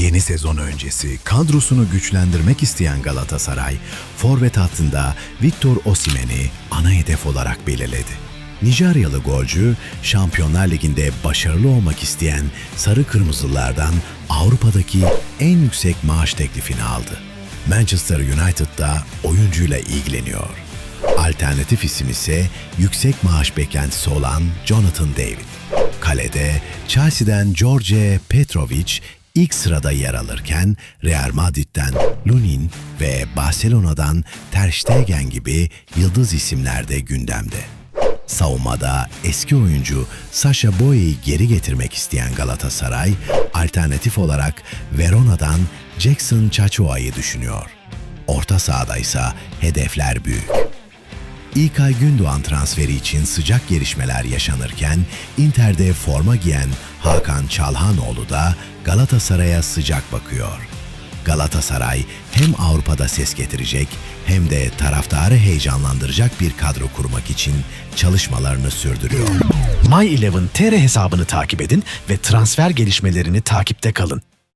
Yeni sezon öncesi kadrosunu güçlendirmek isteyen Galatasaray, forvet hattında Victor Osimhen'i ana hedef olarak belirledi. Nijeryalı golcü, Şampiyonlar Ligi'nde başarılı olmak isteyen Sarı Kırmızılardan Avrupa'daki en yüksek maaş teklifini aldı. Manchester United'da oyuncuyla ilgileniyor. Alternatif isim ise yüksek maaş beklentisi olan Jonathan David. Kalede Chelsea'den George Petrovic ilk sırada yer alırken Real Madrid'den Lunin ve Barcelona'dan Ter Stegen gibi yıldız isimler de gündemde. Savunmada eski oyuncu Sasha Boye'yi geri getirmek isteyen Galatasaray, alternatif olarak Verona'dan Jackson Chachoa'yı düşünüyor. Orta sahada ise hedefler büyük. İlkay Gündoğan transferi için sıcak gelişmeler yaşanırken Inter'de forma giyen Hakan Çalhanoğlu da Galatasaray'a sıcak bakıyor. Galatasaray hem Avrupa'da ses getirecek hem de taraftarı heyecanlandıracak bir kadro kurmak için çalışmalarını sürdürüyor. My11 TR hesabını takip edin ve transfer gelişmelerini takipte kalın.